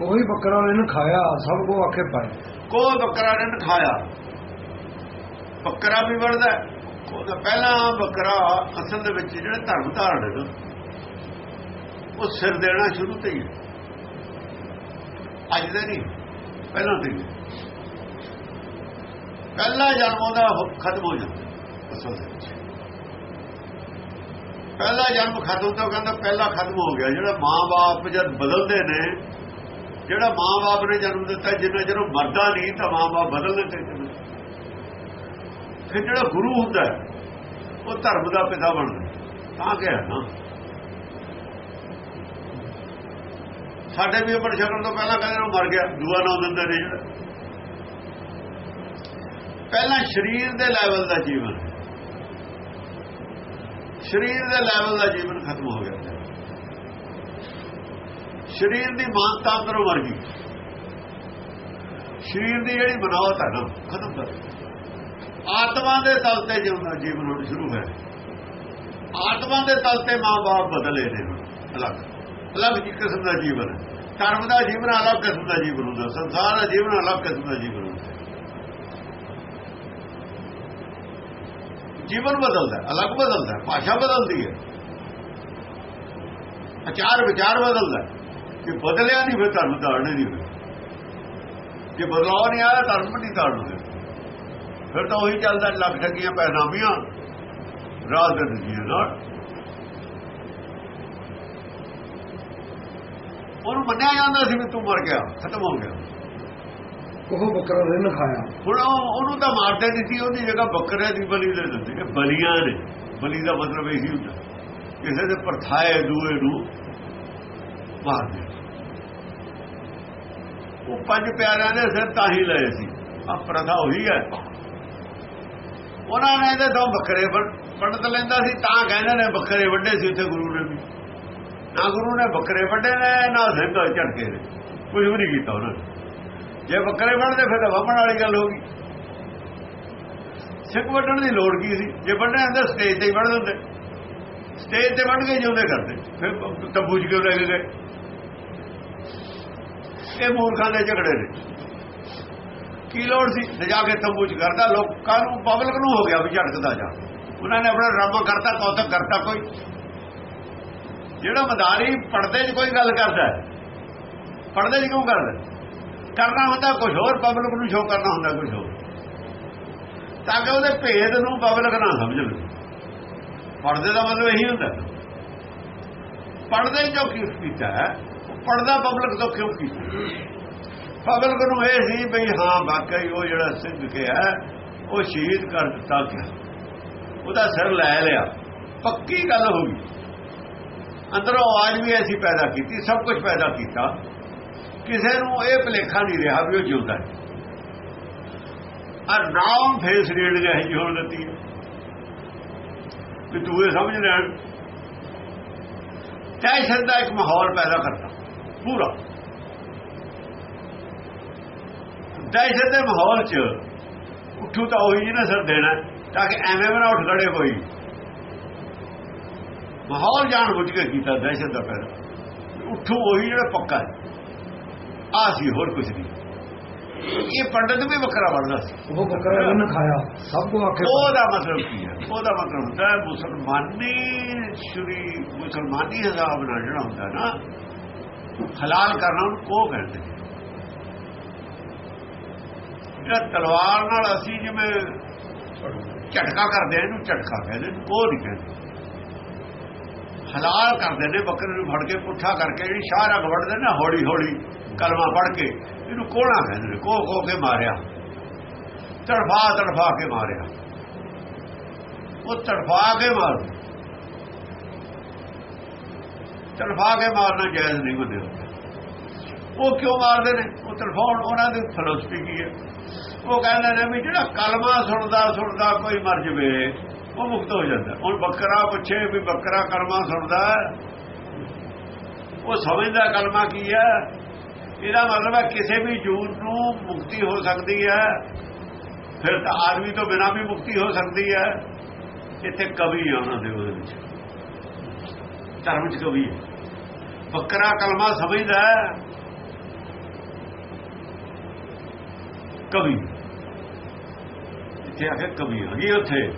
ਕੋਈ ਬੱਕਰਾ ਨੇ ਖਾਇਆ, ਸਭ ਕੋ ਆਖੇ ਪਾਏ ਕੋਈ ਬੱਕਰਾ ਨੇ ਖਾਇਆ। ਬੱਕਰਾ ਵੀ ਵੜਦਾ ਉਹਦਾ ਪਹਿਲਾ ਬੱਕਰਾ ਅਸਲ ਦੇ ਵਿੱਚ ਜਿਹੜੇ ਧਰਮ ਧਾਰਨ ਨੇ, ਉਹ ਸਿਰ ਦੇਣਾ ਸ਼ੁਰੂ ਤੇ ਹੀ ਅੱਜ ਦੇ ਨਹੀਂ, ਪਹਿਲਾਂ ਤੇ ਪਹਿਲਾ ਜਨਮ ਉਹਦਾ ਖਤਮ ਹੋ ਜਾਂਦਾ ਅਸਲ ਦੇ ਵਿੱਚ। ਪਹਿਲਾ ਜਨਮ ਖਤਮ ਤੋਂ ਕਹਿੰਦਾ ਪਹਿਲਾ ਖਤਮ ਹੋ ਗਿਆ। ਜਿਹੜਾ ਮਾਂ-ਬਾਪ ਜਦ ਬਦਲਦੇ ਨੇ ਜਿਹੜਾ ਮਾਂ-ਬਾਪ ਨੇ ਜਨਮ ਦਿੱਤਾ, ਜਿੰਨਾ ਚਿਰ ਉਹ ਮਰਦਾ ਨਹੀਂ, ਤਾਂ ਮਾਂ-ਬਾਪ ਬਦਲਦੇ ਤੇ ਫਿਰ ਜਿਹੜਾ ਗੁਰੂ ਹੁੰਦਾ ਉਹ ਧਰਮ ਦਾ ਪਿਤਾ ਬਣਦਾ ਤਾਂ ਕਿਹਾ ਨਾ। ਸਾਡੇ ਵੀ ਉੱਪਰ ਛਕਣ ਤੋਂ ਪਹਿਲਾਂ ਕਹਿੰਦੇ ਉਹ ਮਰ ਗਿਆ। ਦੂਆ ਨਾ ਦਿੰਦੇ ਨੇ ਜਿਹੜਾ। ਪਹਿਲਾਂ ਸਰੀਰ ਦੇ ਲੈਵਲ ਦਾ ਜੀਵਨ। ਸਰੀਰ ਦੇ ਲੈਵਲ ਦਾ ਜੀਵਨ ਖਤਮ ਹੋ ਗਿਆ। ਸਰੀਰ ਦੀ ਮਾਨਤਾ ਅੰਦਰੋਂ ਮਰ ਗਈ। ਸਰੀਰ ਦੀ ਜਿਹੜੀ ਬਣਾਵਟ ਹੈ ਨਾ, ਖਤਮ ਕਰ ਆਤਮਾ ਦੇ ਤਲ ਤੇ ਜਿਉਂਦਾ ਜੀਵਨ ਹੁਣ ਸ਼ੁਰੂ ਹੈ ਆਤਮਾ ਦੇ ਤਲ ਤੇ ਮਾਂ-ਬਾਪ ਬਦਲੇ ਨੇ ਅਲੱਗ। ਅਲੱਗ ਜੀ ਕਿਸਮ ਦਾ ਜੀਵਨ ਹੈ। ਧਰਮ ਦਾ ਜੀਵਨ ਅਲੱਗ ਕਿਸਮ ਦਾ ਜੀਵਨ ਹੁੰਦਾ। ਸੰਸਾਰ ਦਾ ਜੀਵਨ ਅਲੱਗ ਕਿਸਮ ਦਾ ਜੀਵਨ ਹੁੰਦਾ। ਜੀਵਨ ਬਦਲਦਾ ਅਲੱਗ ਬਦਲਦਾ ਭਾਸ਼ਾ ਬਦਲਦੀ ਹੈ। ਆਚਾਰ ਵਿਚਾਰ ਬਦਲਦਾ ਕਿ ਬਦਲਿਆ ਨਹੀਂ ਫਿਰ ਧਰਮ ਧਾਰਨੇ ਨਹੀਂ ਹੋਏ। ਜੇ ਬਦਲਾਅ ਨਹੀਂ ਆਇਆ ਧਰਮ ਨਹੀਂ ਧਾਰਨ ਫਿਰ ਤਾਂ ਉਹੀ ਚੱਲਦਾ ਲੱਖ ਠੱਗੀਆਂ ਪੈਨਾਮੀਆਂ ਰਾਜ ਦੇ ਨਤੀਜੇ ਨਾਲ। ਉਹਨੂੰ ਮੰਨਿਆ ਜਾਂਦਾ ਸੀ ਵੀ ਤੂੰ ਮਰ ਗਿਆ ਖਤਮ ਹੋ ਗਿਆ। ਉਹ ਬੱਕਰਾ ਨੇ ਖਾਇਆ ਹੁਣ ਉਹ- ਉਹਨੂੰ ਤਾਂ ਮਾਰਦੇ ਨਹੀਂ ਸੀ ਉਹਦੀ ਜਗ੍ਹਾ ਬੱਕਰੇ ਦੀ ਬਲੀ ਦੇ ਦਿੰਦੇ ਕਿ ਬਲੀਆਂ ਨੇ। ਬਲੀ ਦਾ ਮਤਲਬ ਇਹੀ ਹੁੰਦਾ। ਕਿਸੇ ਦੇ ਪਰਥਾਏ ਦੂਏ ਨੂੰ ਮਾਰਦੇ ਉਹ ਪੰਜ ਪਿਆਰਿਆਂ ਦੇ ਸਿਰ ਤਾਂ ਹੀ ਲਏ ਸੀ। ਆ ਪ੍ਰਥਾ ਉਹੀ ਹੈ। ਉਹਨਾਂ ਨੇ ਇਹਦੇ ਦੋ ਬੱਕਰੇ ਪੰਡਤ ਲੈਂਦਾ ਸੀ, ਤਾਂ ਕਹਿੰਦੇ ਨੇ ਬੱਕਰੇ ਵੱਡੇ ਸੀ ਉੱਥੇ ਗੁਰੂ ਨੇ ਵੀ। ਨਾ ਗੁਰੂ ਨੇ ਬੱਕਰੇ ਵੱਡੇ ਨੇ, ਨਾ ਸਿੰਘ ਝਟਕੇ ਨੇ। ਕੁਝ ਵੀ ਨਹੀਂ ਕੀਤਾ ਉਹਨਾਂ ਨੇ। ਜੇ ਬੱਕਰੇ ਵੱਢਦੇ ਫਿਰ ਤਾਂ ਵੰਮਣ ਵਾਲੀ ਗੱਲ ਹੋ ਗਈ। ਸਿੱਖ ਵੱਢਣ ਦੀ ਲੋੜ ਕੀ ਸੀ? ਜੇ ਵੱਢਣੇ ਹੁੰਦੇ ਸਟੇਜ ਤੇ ਹੀ ਵੱਢ ਦਿੰਦੇ ਸਟੇਜ ਤੇ ਵੱਢ ਕੇ ਜਿਉਂਦੇ ਕਰਦੇ। ਫਿਰ ਤੰਬੂ ਚ ਕਿਉਂ ਲੈ ਕੇ ਗਏ? ਇਹ ਮੂਰਖਾਂ ਦੇ ਝਗੜੇ ਨੇ। ਕੀ ਲੋੜ ਸੀ? ਲਿਜਾ ਕੇ ਤੰਬੂ ਚ ਕਰਦਾ। ਲੋਕਾਂ ਨੂੰ ਪਬਲਿਕ ਨੂੰ ਹੋ ਗਿਆ ਵੀ ਝਟਕਦਾ ਜਾ। ਉਹਨਾਂ ਨੇ ਆਪਣਾ ਡਰਾਮਾ ਕਰਤਾ ਕੌਤਕ ਕਰਤਾ ਕੋਈ। ਜਿਹੜਾ ਮਦਾਰੀ ਪਰਦੇ 'ਚ ਕੋਈ ਗੱਲ ਕਰਦਾ ਹੈ, ਪਰਦੇ 'ਚ ਕਿਉਂ ਕਰਦਾ ਕਰਨਾ ਹੁੰਦਾ ਕੁਝ ਹੋਰ ਪਬਲਿਕ ਨੂੰ ਸ਼ੋਅ ਕਰਨਾ ਹੁੰਦਾ ਕੁਝ ਹੋਰ। ਤਾਂ ਕਿ ਉਹਦੇ ਭੇਦ ਨੂੰ ਪਬਲਿਕ ਨਾ ਸਮਝ ਲਵੇ ਪਰਦੇ ਦਾ ਮਤਲਬ ਇਹੀ ਹੁੰਦਾ। ਪਰਦੇ ਜੋ ਕੀ ਕੀਤਾ ਹੈ ਪਬਲਿਕ ਤੋਂ ਕਿਉਂ ਕੀਤਾ ਪਬਲਿਕ ਨੂੰ ਇਹ ਸੀ ਵੀ ਹਾਂ, ਵਾਕਈ ਉਹ ਜਿਹੜਾ ਸਿੰਘ ਕੇ ਉਹ ਸ਼ਹੀਦ ਕਰ ਦਿੱਤਾ ਗਿਆ। ਉਹਦਾ ਸਿਰ ਲੈ ਲਿਆ। ਪੱਕੀ ਗੱਲ ਹੋ ਗਈ। ਅੰਦਰੋਂ ਆਵਾਜ਼ ਵੀ ਐਸੀ ਪੈਦਾ ਕੀਤੀ, ਸਭ ਕੁਝ ਪੈਦਾ ਕੀਤਾ। ਕਿਸੇ ਨੂੰ ਇਹ ਭਲੇਖਾ ਨਹੀਂ ਰਿਹਾ ਵੀ ਉਹ ਜਿਉਂਦਾ ਹੈ। ਆ ਨਾਮ ਫੇਸ ਰੀਡ ਜਿਹੀ ਜਿਹੀ ਹੋਣ ਦਿੱਤੀ ਹੈ। ਕਿ ਤੂੰ ਇਹ ਸਮਝ ਲੈਣ। ਟੈਸ਼ਨ ਦਾ ਇੱਕ ਮਾਹੌਲ ਪੈਦਾ ਕਰਦਾ ਪੂਰਾ। ਦਹਿਸ਼ਤ ਦੇ ਮਾਹੌਲ 'ਚ ਉੱਠੂ ਤਾਂ ਉਹੀ ਜਿਹਨੇ ਸਰ ਦੇਣਾ ਤਾਂ ਕਿ ਐਵੇਂ ਬਣਾ ਉੱਠ ਖੜੇ ਕੋਈ। ਮਾਹੌਲ ਜਾਣ ਬੁੱਝ ਕੇ ਕੀਤਾ ਦਹਿਸ਼ਤ ਦਾ ਪੈਦਾ ਉੱਠੂ ਉਹੀ ਜਿਹੜਾ ਪੱਕਾ ਹੈ। ਆ ਸੀ ਹੋਰ ਕੁਝ ਨਹੀਂ। ਇਹ ਪੰਡਤ ਵੀ ਵੱਖਰਾ ਬਣਦਾ ਸੀ। ਉਹ ਬੱਕਰਾ ਨੇ ਖਾਇਆ। ਸਭ ਕੋ ਆਖੇ। ਉਹਦਾ ਮਤਲਬ ਕੀ ਹੈ? ਉਹਦਾ ਮਤਲਬ ਹੁੰਦਾ ਹੈ ਮੁਸਲਮਾਨੀ ਸ਼ੁਰੀ ਮੁਸਲਮਾਨੀ ਹਿਸਾਬ ਨਾਲ ਜਿਹੜਾ ਹੁੰਦਾ ਨਾ ਹਲਾਲ ਕਰਨਾ ਉਹਨੂੰ ਕੋ ਕਹਿੰਦੇ ਨੇ। ਜਿਹੜਾ ਤਲਵਾਰ ਨਾਲ ਅਸੀਂ ਜਿਵੇਂ ਝਟਕਾ ਕਰਦੇ ਆ ਇਹਨੂੰ ਝਟਕਾ ਕਹਿੰਦੇ ਨੇ ਉਹ ਨਹੀਂ ਕਹਿੰਦੇ। ਹਲਾਲ ਕਰਦੇ ਨੇ, ਬੱਕਰੇ ਨੂੰ ਫੜ ਕੇ ਪੁੱਠਾ ਕਰਕੇ, ਜਿਹੜੀ ਸ਼ਾਹ ਰਗ ਵੜਦੇ ਨੇ ਹੌਲੀ ਹੌਲੀ ਕਲਮਾ ਪੜ ਕੇ, ਇਹਨੂੰ ਕੋਣਾ ਕਹਿੰਦੇ ਨੇ ਕੋ ਕੋ ਕੇ ਮਾਰਿਆ। ਤੜਫਾ ਤੜਫਾ ਕੇ ਮਾਰਿਆ। ਉਹ ਤੜਫਾ ਕੇ ਮਾਰ। ਤੜਫਾ ਕੇ ਮਾਰਨਾ ਜਾਇਜ਼ ਨਹੀਂ ਹੁੰਦੇ ਉਹ ਕਿਉਂ ਮਾਰਦੇ ਨੇ? ਉਹ ਤੜਫਾਉਣ, ਉਹਨਾਂ ਦੀ ਫਿਲਾਸਫੀ ਕੀ ਹੈ? ਉਹ ਕਹਿੰਦੇ ਨੇ ਵੀ ਜਿਹੜਾ ਕਲਮਾ ਸੁਣਦਾ ਸੁਣਦਾ, ਕੋਈ ਮਰ ਜਵੇ, ਉਹ ਮੁਕਤ ਹੋ ਜਾਂਦਾ। ਹੁਣ ਬੱਕਰਾ ਪੁੱਛੇ ਵੀ ਬੱਕਰਾ ਕਲਮਾ ਸੁਣਦਾ ਉਹ ਸਮਝਦਾ ਕਲਮਾ ਕੀ ਹੈ? ਇਹਦਾ ਮਤਲਬ ਹੈ ਕਿਸੇ ਵੀ ਜੂਨ ਨੂੰ ਮੁਕਤੀ ਹੋ ਸਕਦੀ ਹੈ। ਫਿਰ ਤਾਂ ਆਦਮੀ ਤੋਂ ਬਿਨਾਂ ਵੀ ਮੁਕਤੀ ਹੋ ਸਕਦੀ ਹੈ। ਇੱਥੇ ਕਵੀ ਹੈ ਉਹਨਾਂ ਦੇ ਉਹਦੇ ਵਿੱਚ। ਧਰਮ ਚ ਕਵੀ ਹੈ। ਬੱਕਰਾ ਕਲਮਾ ਸਮਝਦਾ ਕਵੀ। ਇੱਥੇ ਆ ਕਵੀ ਆ ਗਈ ਉੱਥੇ।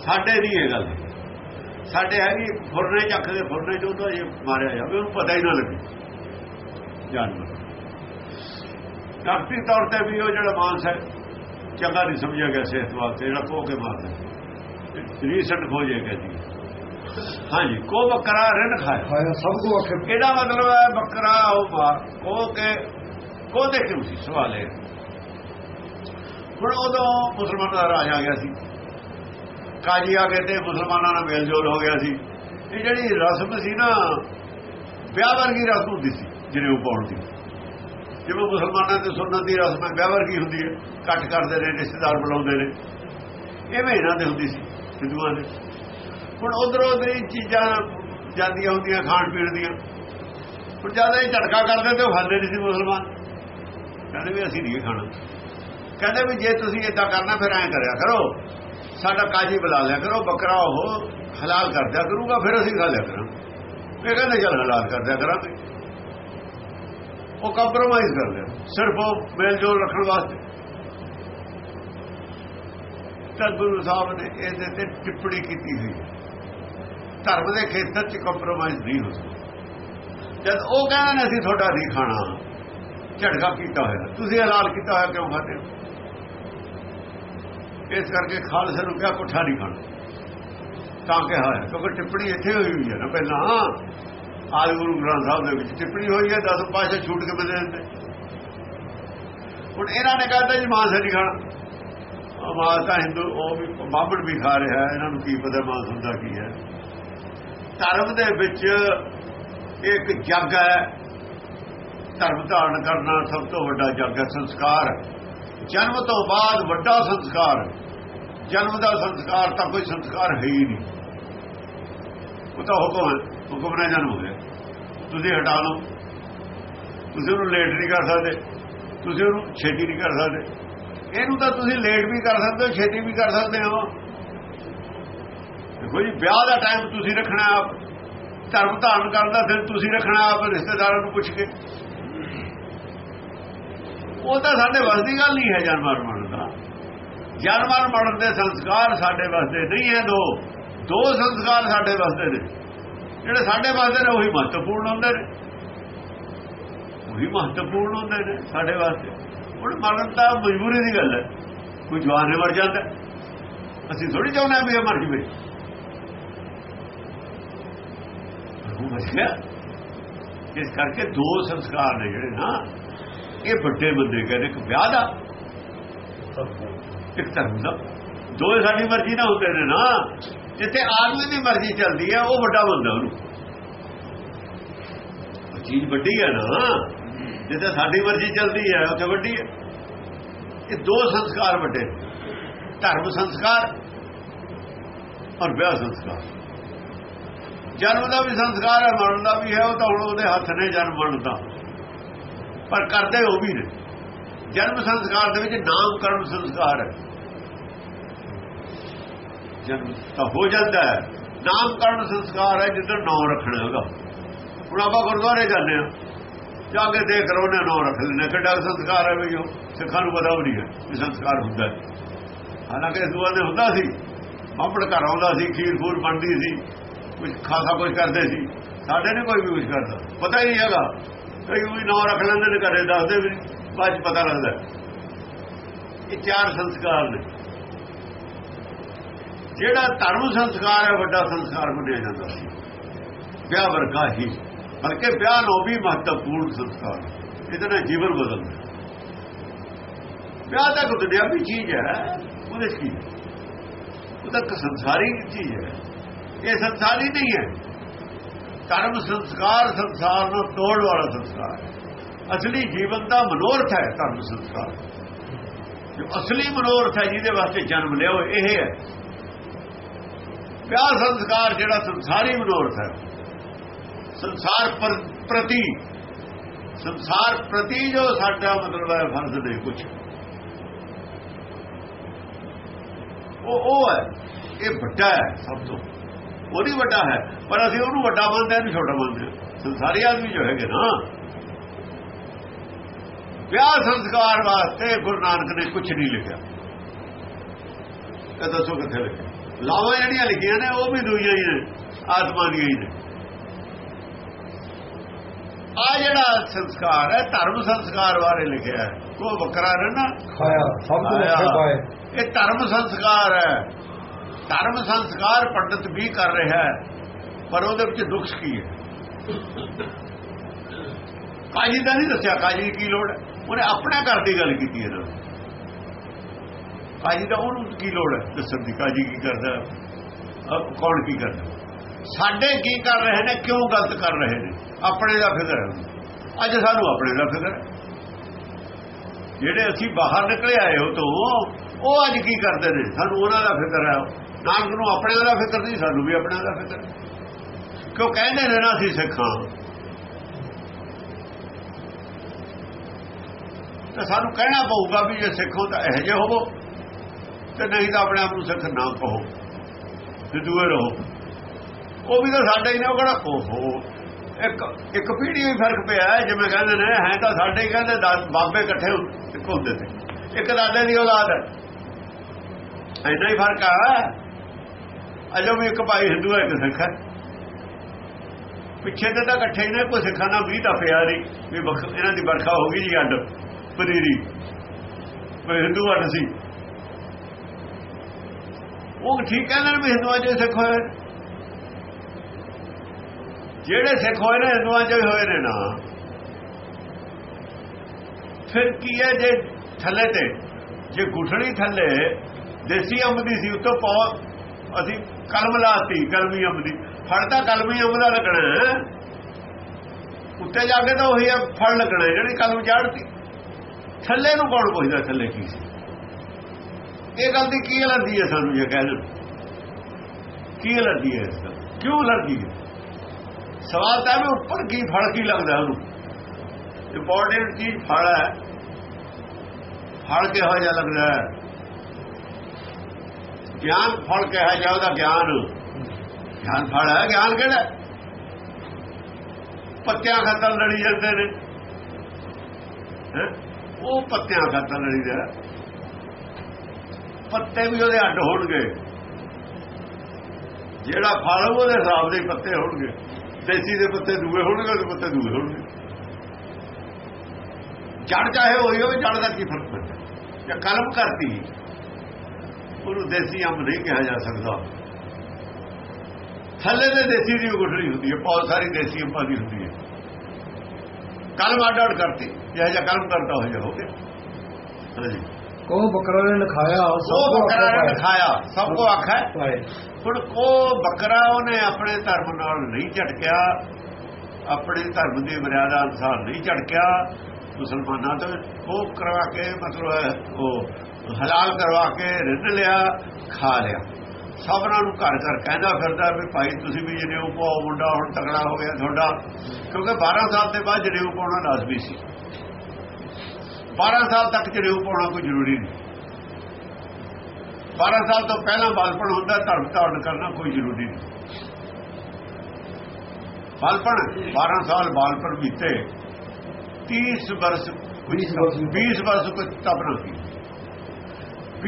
ਸਾਡੇ ਦੀ ਇਹ ਗੱਲ। ਸਾਡੇ ਹੈਗੀ ਫੁਰਨੇ ਚੱਕ ਦੇ ਫੁਰਨੇ ਚੋਂ ਤਾਂ ਇਹ ਮਾਰਿਆ ਜਾਵੇ, ਉਹਨੂੰ ਪਤਾ ਹੀ ਨਾ ਲੱਗੇ। ਜਾਨਵਰ। ਡਾਕਟਰੀ ਤੌਰ ਤੇ ਵੀ ਉਹ ਜਿਹੜਾ ਮਾਨਸ ਹੈ, ਚੰਗਾ ਨਹੀਂ ਸਮਝਿਆ ਗਿਆ ਸਿਹਤ ਵਾਸਤੇ, ਜਿਹੜਾ ਕੋ ਕੇ ਮਾਰਦਾ। ਰੀਸੈਂਟ ਹੋ ਜਾਏਗਾ ਜੀ ਹਾਂਜੀ ਕੋ ਬੱਕਰਾ ਰਿਨ ਖਾਇਆ ਖਾਇਆ ਸਭ ਕੋ ਆਖੇ ਇਹਦਾ ਮਤਲਬ ਹੈ ਬੱਕਰਾ ਉਹ ਮਾਰ ਕੋ ਕੇ ਕੋ ਦੇ ਕਿਉਂ ਸੀ? ਸਵਾਲ ਹੈ ਹੁਣ ਉਦੋਂ ਮੁਸਲਮਾਨਾਂ ਦਾ ਰਾਜ ਆ ਗਿਆ ਸੀ। ਕਾਜੀ ਆ ਗਏ ਤੇ ਮੁਸਲਮਾਨਾਂ ਨਾਲ ਮੇਲ ਜੋਲ ਹੋ ਗਿਆ ਸੀ। ਇਹ ਜਿਹੜੀ ਰਸਮ ਸੀ ਨਾ ਵਿਆਹ ਵਰਗੀ ਰਸਮ ਹੁੰਦੀ ਸੀ ਜਿਹਨੇ ਉਹ ਪਾਉਣ ਦੀ। ਜਿਵੇਂ ਮੁਸਲਮਾਨਾਂ ਦੇ ਸੁਨਨਤ ਦੀ ਰਸਮ ਹੈ ਵਿਆਹ ਵਰਗੀ ਹੁੰਦੀ ਹੈ। ਕੱਟ ਕਰਦੇ ਨੇ ਰਿਸ਼ਤੇਦਾਰ ਬੁਲਾਉਂਦੇ ਨੇ। ਐਵੇਂ ਇਹਨਾਂ ਦੇ ਹੁੰਦੀ ਸੀ ਹਿੰਦੂਆਂ ਦੇ। ਹੁਣ ਉਧਰੋਂ ਉਧਰ ਹੀ ਚੀਜ਼ਾਂ ਜਾਂਦੀਆਂ ਹੁੰਦੀਆਂ, ਖਾਣ ਪੀਣ ਦੀਆਂ। ਹੁਣ ਜ਼ਿਆਦਾ ਇਹ ਝਟਕਾ ਕਰਦੇ ਤੇ ਉਹ ਖਾਂਦੇ ਨਹੀਂ ਸੀ ਮੁਸਲਮਾਨ। ਕਹਿੰਦੇ ਵੀ ਅਸੀਂ ਨਹੀਂ ਖਾਣਾ। ਕਹਿੰਦੇ ਵੀ ਜੇ ਤੁਸੀਂ ਇਦਾਂ ਕਰਨਾ, ਫਿਰ ਐਂ ਕਰਿਆ ਕਰੋ। ਸਾਡਾ ਕਾਜੀ ਬੁਲਾ ਲਿਆ ਕਰੋ, ਬੱਕਰਾ ਉਹ ਹਲਾਲ ਕਰ ਦਿਆ ਕਰੂਗਾ, ਫਿਰ ਅਸੀਂ ਖਾ ਲਿਆ ਕਰਾਂਗੇ। ਇਹ ਕਹਿੰਦੇ ਚੱਲ ਹਲਾਲ ਕਰ ਦਿਆ ਕਰਾਂਗੇ। ਉਹ ਕੰਪਰੋਮਾਈਜ਼ ਕਰ ਲਿਆ। ਸਿਰਫ ਉਹ ਮੇਲ ਜੋਲ ਰੱਖਣ ਵਾਸਤੇ। ਤਾਂ ਗੁਰੂ ਸਾਹਿਬ ਨੇ ਇਹਦੇ ਤੇ ਟਿੱਪਣੀ ਕੀਤੀ ਸੀ ਧਰਮ ਦੇ ਖੇਤਰ 'ਚ ਕੰਪਰੋਮਾਈਜ਼ ਨਹੀਂ ਹੋ ਸਕਦਾ ਜਦ ਉਹ ਕਹਿੰਦੇ ਨੇ, ਅਸੀਂ ਤੁਹਾਡਾ ਨਹੀਂ ਖਾਣਾ। ਝਟਕਾ ਕੀਤਾ ਹੋਇਆ। ਤੁਸੀਂ ਹਲਾਲ ਕੀਤਾ ਹੋਇਆ ਕਿਉਂ ਖਾਦੇ ਹੋ ਇਸ ਕਰਕੇ ਖਾਲਸੇ ਨੂੰ ਕਿਹਾ, ਪੁੱਠਾ ਨਹੀਂ ਖਾਣਾ। ਤਾਂ ਕਿਹਾ ਹੈ ਕਿਉਂਕਿ ਟਿੱਪਣੀ ਇੱਥੇ ਹੋਈ ਹੋਈ ਹੈ ਨਾ ਪਹਿਲਾਂ। ਆਦਿ ਗੁਰੂ ਗ੍ਰੰਥ ਸਾਹਿਬ ਦੇ ਵਿੱਚ ਟਿੱਪਣੀ ਹੋਈ ਹੈ, ਦਸ ਪਾਸ਼ਾ ਛੂਟ ਕੇ ਬਦੇ ਦਿੰਦੇ। ਹੁਣ ਇਹਨਾਂ ਨੇ ਕਹਿੰਦਾ ਜੀ, ਮਾਂਸ ਨਹੀਂ ਖਾਣਾ। ਮਾਂਸ ਤਾਂ ਹਿੰਦੂ, ਉਹ ਵੀ ਬਾਬੜ ਵੀ ਖਾ ਰਿਹਾ ਇਹਨਾਂ ਨੂੰ ਕੀ ਪਤਾ ਮਾਂਸ ਹੁੰਦਾ ਕੀ ਹੈ। ਧਰਮ ਦੇ ਵਿੱਚ ਇੱਕ ਜੱਗ ਹੈ। ਧਰਮ ਧਾਰਨ ਕਰਨਾ ਸਭ ਤੋਂ ਵੱਡਾ ਜੱਗ ਹੈ, ਸੰਸਕਾਰ। ਜਨਮ ਤੋਂ ਬਾਅਦ ਵੱਡਾ ਸੰਸਕਾਰ। ਜਨਮ ਦਾ ਸੰਸਕਾਰ ਤਾਂ ਕੋਈ ਸੰਸਕਾਰ ਹੈ ਹੀ ਨਹੀਂ। ਉਹ ਤਾਂ ਹੁਕਮ ਹੁਕਮ ਨਾਲ ਜਨਮ ਹੋਇਆ ਤੁਸੀਂ ਹਟਾ ਲਓ। ਤੁਸੀਂ ਉਹਨੂੰ ਲੇਟ ਨਹੀਂ ਕਰ ਸਕਦੇ। ਤੁਸੀਂ ਉਹਨੂੰ ਛੇਤੀ ਨਹੀਂ ਕਰ ਸਕਦੇ। ਇਹਨੂੰ ਤਾਂ ਤੁਸੀਂ ਲੇਟ ਵੀ ਕਰ ਸਕਦੇ ਹੋ, ਛੇਤੀ ਵੀ ਕਰ ਸਕਦੇ ਹੋ। ਦੇਖੋ ਜੀ ਵਿਆਹ ਦਾ ਟਾਈਮ ਤੁਸੀਂ ਰੱਖਣਾ ਆਪ, ਧਰਮ ਧਾਰਨ ਕਰਨ ਦਾ ਦਿਨ ਤੁਸੀਂ ਰੱਖਣਾ ਆਪ, ਰਿਸ਼ਤੇਦਾਰਾਂ ਨੂੰ ਪੁੱਛ ਕੇ। ਉਹ ਤਾਂ ਸਾਡੇ ਵੱਸ ਦੀ ਗੱਲ ਨਹੀਂ ਹੈ ਜਾਨਵਰ ਮਰਨ ਦਾ। ਜਾਨਵਰ ਮਰਨ ਦੇ ਸੰਸਕਾਰ ਸਾਡੇ ਵਾਸਤੇ ਨਹੀਂ ਹੈ ਦੋ। ਦੋ ਸੰਸਕਾਰ ਸਾਡੇ ਵਾਸਤੇ ਨੇ। ਜਿਹੜੇ ਸਾਡੇ ਵਾਸਤੇ ਨੇ, ਉਹੀ ਮਹੱਤਵਪੂਰਨ ਹੁੰਦੇ ਨੇ। ਉਹੀ ਮਹੱਤਵਪੂਰਨ ਹੁੰਦੇ ਨੇ ਸਾਡੇ ਵਾਸਤੇ ਹੁਣ ਮਰਨ ਤਾਂ ਮਜਬੂਰੀ ਦੀ ਗੱਲ ਹੈ। ਕੋਈ ਜਵਾਨ ਮਰ ਜਾਂਦਾ। ਅਸੀਂ ਥੋੜੀ ਚਾਹੁੰਦੇ ਵੀ ਇਹ ਮਰ ਜਵੇ। ਗਿਆ ਇਸ ਕਰਕੇ ਦੋ ਸੰਸਕਾਰ ਨੇ ਜਿਹੜੇ ਨਾ ਇਹ ਵੱਡੇ ਬੰਦੇ ਕਹਿੰਦੇ ਇੱਕ ਵਿਆਹ ਦਾ ਇੱਕ ਧਰਮ ਦਾ। ਦੋਏ ਸਾਡੀ ਮਰਜ਼ੀ ਨਾਲ ਹੁੰਦੇ ਨੇ ਨਾ। ਜਿੱਥੇ ਆਦਮੀ ਦੀ ਮਰਜ਼ੀ ਚੱਲਦੀ ਹੈ ਉਹ ਵੱਡਾ ਬੰਦਾ ਉਹਨੂੰ। ਉਹ ਚੀਜ਼ ਵੱਡੀ ਹੈ ਨਾ। ਜਿੱਥੇ ਸਾਡੀ ਮਰਜ਼ੀ ਚੱਲਦੀ ਹੈ ਉੱਥੇ ਵੱਡੀ ਹੈ ਇਹ ਦੋ ਸੰਸਕਾਰ ਵੱਡੇ ਧਰਮ ਸੰਸਕਾਰ ਔਰ ਵਿਆਹ ਸੰਸਕਾਰ। ਜਨਮ ਦਾ ਵੀ ਸੰਸਕਾਰ ਹੈ, ਮਰਨ ਦਾ ਵੀ ਹੈ, ਉਹ ਤਾਂ ਹੁਣ ਉਹਦੇ ਹੱਥ ਨੇ ਜਨਮ ਮਰਨ ਦਾ ਪਰ ਕਰਦੇ ਉਹ ਵੀ ਨੇ। ਜਨਮ ਸੰਸਕਾਰ ਦੇ ਵਿੱਚ ਨਾਮਕਰਨ ਸੰਸਕਾਰ ਹੈ। ਜਨਮ ਤਾਂ ਹੋ ਜਾਂਦਾ ਹੈ। ਨਾਮਕਰਨ ਸੰਸਕਾਰ ਹੈ ਜਿੱਦਾਂ ਨਾਮ ਰੱਖਣਾ ਹੈਗਾ। ਹੁਣ ਆਪਾਂ ਗੁਰਦੁਆਰੇ ਜਾਂਦੇ ਆ ਜਾ ਕੇ ਦੇਖ ਰੋ ਨੇ ਨਾਮ ਰੱਖ ਲੈਣੇ। ਕਿੱਡਾ ਸੰਸਕਾਰ ਹੈ ਵੀ ਉਹ ਸਿੱਖਾਂ ਨੂੰ ਪਤਾ ਨਹੀਂ ਹੈ ਕਿ ਸੰਸਕਾਰ ਹੁੰਦਾ ਹਾਲਾਂਕਿ ਇਸ ਦੁਆ ਦੇ ਹੁੰਦਾ ਸੀ। ਬਾਪੜ ਘਰ ਆਉਂਦਾ ਸੀ, ਖੀਰ ਖੂਰ ਬਣਦੀ ਸੀ। ਕੁਝ ਖਾਸਾ ਕੁਝ ਕਰਦੇ ਸੀ। ਸਾਡੇ ਨੇ ਕੋਈ ਵੀ ਕੁਝ ਕਰਦਾ। ਪਤਾ ਹੀ ਨਹੀਂ ਹੈਗਾ। ਕਈ ਵੀ ਨਾਮ ਰੱਖ ਲੈਂਦੇ ਨੇ ਘਰੇ, ਦੱਸਦੇ ਵੀ ਬਾਅਦ ਚ ਪਤਾ ਲੱਗਦਾ। ਇਹ ਚਾਰ ਸੰਸਕਾਰ ਨੇ। ਜਿਹੜਾ ਧਰਮ ਸੰਸਕਾਰ ਹੈ, ਵੱਡਾ ਸੰਸਕਾਰ ਮੰਨਿਆ ਜਾਂਦਾ ਸੀ। ਵਿਆਹ ਵਰਗਾ ਹੀ। ਬਲਕਿ ਵਿਆਹ ਨੂੰ ਵੀ ਮਹੱਤਵਪੂਰਨ ਸੰਸਕਾਰ। ਇਹਦੇ ਨਾਲ ਜੀਵਨ ਬਦਲਦਾ ਵਿਆਹ ਤਾਂ ਕੋਈ ਦੁਨਿਆਵੀ ਚੀਜ਼ ਹੈ। ਉਹਦੇ ਕੀ? ਉਹ ਤਾਂ ਇੱਕ ਸੰਸਾਰੀ ਚੀਜ਼ ਹੈ। ਇਹ ਸੰਸਾਰੀ ਨਹੀਂ ਹੈ। ਧਰਮ ਸੰਸਕਾਰ ਸੰਸਾਰ ਨੂੰ ਤੋੜਨ ਵਾਲਾ ਸੰਸਕਾਰ ਹੈ। ਅਸਲੀ ਜੀਵਨ ਦਾ ਮਨੋਰਥ ਹੈ ਧਰਮ ਸੰਸਕਾਰ। ਜੋ ਅਸਲੀ ਮਨੋਰਥ ਹੈ, ਜਿਹਦੇ ਵਾਸਤੇ ਜਨਮ ਲਿਆ ਉਹ ਇਹ ਹੈ। ਵਿਆਹ ਸੰਸਕਾਰ ਜਿਹੜਾ ਸੰਸਾਰੀ ਮਨੋਰਥ ਹੈ। ਸੰਸਾਰ ਪ੍ਰਤੀ। ਸੰਸਾਰ ਪ੍ਰਤੀ ਜੋ ਸਾਡਾ ਮਤਲਬ ਹੈ, ਫਰਜ਼ ਦੇ ਕੁਝ ਉਹ ਉਹ ਹੈ। ਇਹ ਵੱਡਾ ਹੈ ਸਭ ਤੋਂ। ਉਹ ਨਹੀਂ ਵੱਡਾ ਹੈ ਪਰ ਅਸੀਂ ਉਹਨੂੰ ਵੱਡਾ ਮੰਨਦੇ ਹਾਂ ਨਹੀਂ ਛੋਟਾ ਮੰਨਦੇ ਸੰਸਾਰੀ ਆਦਮੀ ਜੋ ਹੈਗੇ ਨਾ ਵਿਆਹ ਸੰਸਕਾਰ ਵਾਸਤੇ ਗੁਰੂ ਨਾਨਕ ਨੇ ਕੁਝ ਨਹੀਂ ਲਿਖਿਆ। ਇਹ ਦੱਸੋ ਕਿੱਥੇ ਲਿਖਿਆ? ਲਾਵਾਂ ਜਿਹੜੀਆਂ ਲਿਖੀਆਂ ਨੇ ਉਹ ਵੀ ਦੂਈਆਂ ਹੀ ਨੇ ਆਤਮਾ ਦੀਆਂ ਹੀ ਨੇ। ਆ ਜਿਹੜਾ ਸੰਸਕਾਰ ਹੈ ਧਰਮ ਸੰਸਕਾਰ ਬਾਰੇ ਲਿਖਿਆ ਹੈ ਉਹ ਵੱਖਰਾ ਰਹਿਣਾ ਖਾਇਆ ਸਭ ਆਖੇ ਪਾਏ ਇਹ ਧਰਮ ਸੰਸਕਾਰ ਹੈ। ਧਰਮ ਸੰਸਕਾਰ ਪੰਡਤ ਵੀ ਕਰ ਰਿਹਾ ਹੈ, ਪਰ ਉਹਦੇ ਵਿੱਚ ਦੁੱਖ ਕੀ ਹੈ? ਕਾਜੀ ਦਾ ਨਹੀਂ ਦੱਸਿਆ, ਕਾਜੀ ਦੀ ਕੀ ਲੋੜ ਹੈ? ਉਹਨੇ ਆਪਣੇ ਘਰ ਦੀ ਗੱਲ ਕੀਤੀ ਹੈ ਕਾਜੀ ਦਾ ਉਹਨੂੰ ਕੀ ਲੋੜ ਹੈ ਦੱਸਣ ਦੀ? ਕਾਜੀ ਕੀ ਕਰਦਾ? ਕੌਣ ਕੀ ਕਰਦਾ? ਸਾਡੇ ਕੀ ਕਰ ਰਹੇ ਨੇ, ਕਿਉਂ ਗਲਤ ਕਰ ਰਹੇ ਨੇ? ਆਪਣੇ ਦਾ ਫਿਕਰ ਹੈ। ਅੱਜ ਸਾਨੂੰ ਆਪਣੇ ਦਾ ਫਿਕਰ ਹੈ। ਜਿਹੜੇ ਅਸੀਂ ਬਾਹਰ ਨਿਕਲੇ ਆਏ ਹੋ ਤੋਂ ਉਹ ਅੱਜ ਕੀ ਕਰਦੇ ਨੇ? ਸਾਨੂੰ ਉਹਨਾਂ ਦਾ ਫਿਕਰ ਹੈ। ਨਾਨਕ ਨੂੰ ਆਪਣਿਆਂ ਦਾ ਫਿਕਰ ਨਹੀਂ, ਸਾਨੂੰ ਵੀ ਆਪਣਿਆਂ ਦਾ ਫਿਕਰ ਕਿਉਂ ਕਹਿੰਦੇ ਨੇ ਨਾ ਅਸੀਂ ਸਿੱਖਾਂ। ਤੇ ਸਾਨੂੰ ਕਹਿਣਾ ਪਊਗਾ ਵੀ ਜੇ ਸਿੱਖੋ ਤਾਂ ਇਹੋ ਜਿਹੇ ਹੋਵੋ, ਤੇ ਨਹੀਂ ਤਾਂ ਆਪਣੇ ਆਪ ਨੂੰ ਸਿੱਖ ਨਾ ਕਹੋ, ਤੇ ਦੂਏ ਰਹੋ। ਉਹ ਵੀ ਤਾਂ ਸਾਡੇ ਹੀ ਨੇ, ਉਹ ਕਿਹੜਾ ਓਹੋ ਇੱਕ ਇੱਕ ਪੀੜ੍ਹੀ ਵੀ ਫ਼ਰਕ ਪਿਆ ਜਿਵੇਂ ਕਹਿੰਦੇ ਨੇ, ਹੈ ਤਾਂ ਸਾਡੇ ਹੀ ਕਹਿੰਦੇ, ਦਸ ਬਾਬੇ ਇਕੱਠੇ ਹੁੰ- ਇੱਕ ਹੁੰਦੇ ਤੇ। ਇੱਕ ਦਾਦੇ ਦੀ ਔਲਾਦ ਹੈ। ਇੰਨਾ ਹੀ ਫ਼ਰਕ ਆ। ਅਜੋ ਵੀ ਇੱਕ ਭਾਈ ਹਿੰਦੂ ਹੈ, ਇੱਕ ਸਿੱਖ ਹੈ। ਪਿੱਛੇ ਤੇ ਤਾਂ ਇਕੱਠੇ ਹੀ ਨੇ, ਕੋਈ ਸਿੱਖਾਂ ਦਾ ਵੀ ਤਾਂ ਪਿਆ ਨਹੀਂ, ਵੀ ਇਹਨਾਂ ਦੀ ਵਰਖਾ ਹੋ ਗਈ ਜੀ ਅੱਡ, ਪਨੀਰੀ। ਕੋਈ ਹਿੰਦੂ ਅੱਡ ਸੀ। ਉਹ ਠੀਕ ਕਹਿੰਦੇ ਨੇ ਵੀ ਹਿੰਦੂਆਂ ਚ ਸਿੱਖ ਹੋਏ ਜਿਹੜੇ ਸਿੱਖ ਹੋਏ ਨੇ, ਹਿੰਦੂਆਂ ਚ ਹੀ ਹੋਏ ਨੇ ਨਾ। ਫਿਰ ਕੀ ਹੈ ਜੇ ਥੱਲੇ ਤੇ? ਜੇ ਗੁਠੜੀ ਥੱਲੇ, ਦੇਸੀ ਅੰਬ ਦੀ ਸੀ, ਉੱਤੋਂ ਪੌ ਅਸੀਂ ਕਲਮ ਲਾਤੀ, ਕਲਮੀ ਅੰਬ ਦੀ। ਫੜਦਾ ਕਲਮੀ ਅੰਬ ਦਾ ਲੱਗਣਾ ਉੱਤੇ ਜਾ ਕੇ ਤਾਂ ਉਹੀ ਹੈ ਫੜ ਲੱਗਣਾ ਜਿਹੜੀ ਕਲਮ ਚਾੜਤੀ ਥੱਲੇ ਨੂੰ ਕੌਣ ਪੁੱਛਦਾ ਥੱਲੇ ਕੀ ਸੀ? ਇਹ ਗੱਲ ਦੀ ਕੀ ਅਲਰਜੀ ਹੈ ਸਾਨੂੰ ਜੇ ਕਹਿ ਦੇਣ? ਕੀ ਅਲਰਜੀ ਹੈ ਇਸ ਦਾ ਕਿਉਂ ਅਲਰਜੀ ਹੈ? ਸਵਾਲ ਤਾਂ ਹੈ ਉੱਪਰ ਕੀ ਫੜ ਕੀ ਲੱਗਦਾ ਉਹਨੂੰ? ਇੰਪੋਰਟੈਂਟ ਚੀਜ਼ ਫੜ ਹੈ। ਫੜ ਕਿਹੋ ਜਿਹਾ ਲੱਗਦਾ ਹੈ? ਗਿਆਨ ਫਲ ਕਿਹਾ ਜਾ ਉਹਦਾ ਗਿਆਨ। ਗਿਆਨ ਫਲ ਹੈ, ਗਿਆਨ ਕਿਹੜਾ? ਪੱਤਿਆਂ ਖਾਤਰ ਲੜੀ ਜਾਂਦੇ ਨੇ। ਉਹ ਪੱਤਿਆਂ ਖਾਤਰ ਲੜੀ ਦਾ। ਪੱਤੇ ਵੀ ਉਹਦੇ ਅੱਡ ਹੋਣਗੇ। ਜਿਹੜਾ ਫਲ ਉਹਦੇ ਹਿਸਾਬ ਦੇ ਪੱਤੇ ਹੋਣਗੇ। ਦੇਸੀ ਦੇ ਪੱਤੇ ਦੂਏ ਹੋਣਗੇ, ਉਹਦੇ ਪੱਤੇ ਦੂਏ ਹੋਣਗੇ। ਜੜ ਚਾਹੇ ਹੋਈ ਹੋਵੇ, ਜੜ ਦਾ ਕੀ ਫ਼ਰਕ ਪੈਂਦਾ? ਜਾਂ ਕਲਮ ਕਰਤੀ। ਉਹਨੂੰ ਦੇਸੀ ਅੰਬ ਨਹੀਂ ਕਿਹਾ ਜਾ ਸਕਦਾ। ਥੱਲੇ ਦੇ ਦੇਸੀ ਦੀ ਗੁਠੜੀ ਹੁੰਦੀ ਹੈ ਬਹੁਤ ਸਾਰੀ ਦੇਸੀ ਅੰਬਾਂ ਦੀ ਹੁੰਦੀ ਹੈ। ਕਲਮ ਅੱਡ ਕਰਤੀ ਜਿਹੜਾ ਜਿਹਾ ਕਲਮ ਕਰਤਾ ਹੋ ਜਾ ਹੋ ਗਿਆ। ਕੋ ਬੱਕਰਾ ਨੇ ਲਿਖਾਇਆ ਸਭ ਕੋ ਬੱਕਰਾ ਨੇ ਪਾਏ ਦਿਖਾਇਆ ਸਭ ਕੋ ਆਖਾ ਹੁਣ ਉਹ ਬੱਕਰਾ ਉਹਨੇ ਆਪਣੇ ਧਰਮ ਨਾਲ ਨਹੀਂ ਝਟਕਿਆ ਆਪਣੇ ਧਰਮ ਦੀ ਮਰਿਆਦਾ ਅਨੁਸਾਰ ਨਹੀਂ ਝਟਕਿਆ ਮੁਸਲਮਾਨਾਂ ਤੋਂ ਉਹ ਕਰਵਾ ਕੇ ਮਤਲਬ ਉਹ ਹਲਾਲ ਕਰਵਾ ਕੇ ਰਿੰਨ ਲਿਆ, ਖਾ ਲਿਆ। ਸਭਨਾਂ ਨੂੰ ਘਰ ਘਰ ਕਹਿੰਦਾ ਫਿਰਦਾ ਵੀ ਭਾਈ ਤੁਸੀਂ ਵੀ ਜਨੇਊ ਪਾਓ, ਮੁੰਡਾ ਹੁਣ ਤਕੜਾ ਹੋ ਗਿਆ ਤੁਹਾਡਾ। ਕਿਉਂਕਿ 12 ਸਾਲ ਦੇ ਬਾਅਦ ਜਨੇਊ ਪਾਉਣਾ ਲਾਜ਼ਮੀ ਸੀ। 12 ਸਾਲ ਤੱਕ ਜਨੇਊ ਪਾਉਣਾ ਕੋਈ ਜ਼ਰੂਰੀ ਨਹੀਂ। 12 ਸਾਲ ਤੋਂ ਪਹਿਲਾਂ ਬਾਲਪਣ ਹੁੰਦਾ, ਧਰਮ ਧਾਰਨ ਕਰਨਾ ਕੋਈ ਜ਼ਰੂਰੀ ਨਹੀਂ। ਬਾਲਪਣ 12 ਸਾਲ ਬਾਲਪਣ ਬੀਤੇ। 30 ਵਰਸ 20 ਵਰਸ 20 ਵਰਸ ਕੋਈ ਤਪ ਨਾ ਕੀ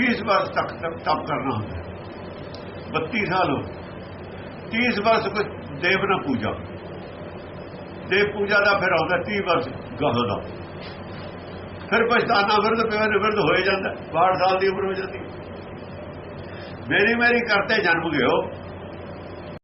20 ਵਰਸ ਤੱਕ ਤਪ ਤਪ ਕਰਨਾ ਹੁੰਦਾ 32 ਸਾਲ ਹੋ 30 ਵਰਸ ਕੋਈ ਦੇਵ ਨਾ ਪੂਜਾ। ਦੇਵ ਪੂਜਾ ਦਾ ਫਿਰ ਆਉਂਦਾ 30 ਵਰਸ ਗਾਹਾਂ ਦਾ। ਫਿਰ ਪਛਤਾਨਾ ਵਿਰਧ ਪਿਓ ਨੇ ਵਿਰਧ ਹੋਏ ਜਾਂਦਾ। 62 ਸਾਲ ਦੀ ਉਮਰ ਹੋ ਜਾਂਦੀ। ਮੇਰੀ ਮੇਰੀ ਕਰਤੇ ਜਨਮ ਗਿਓ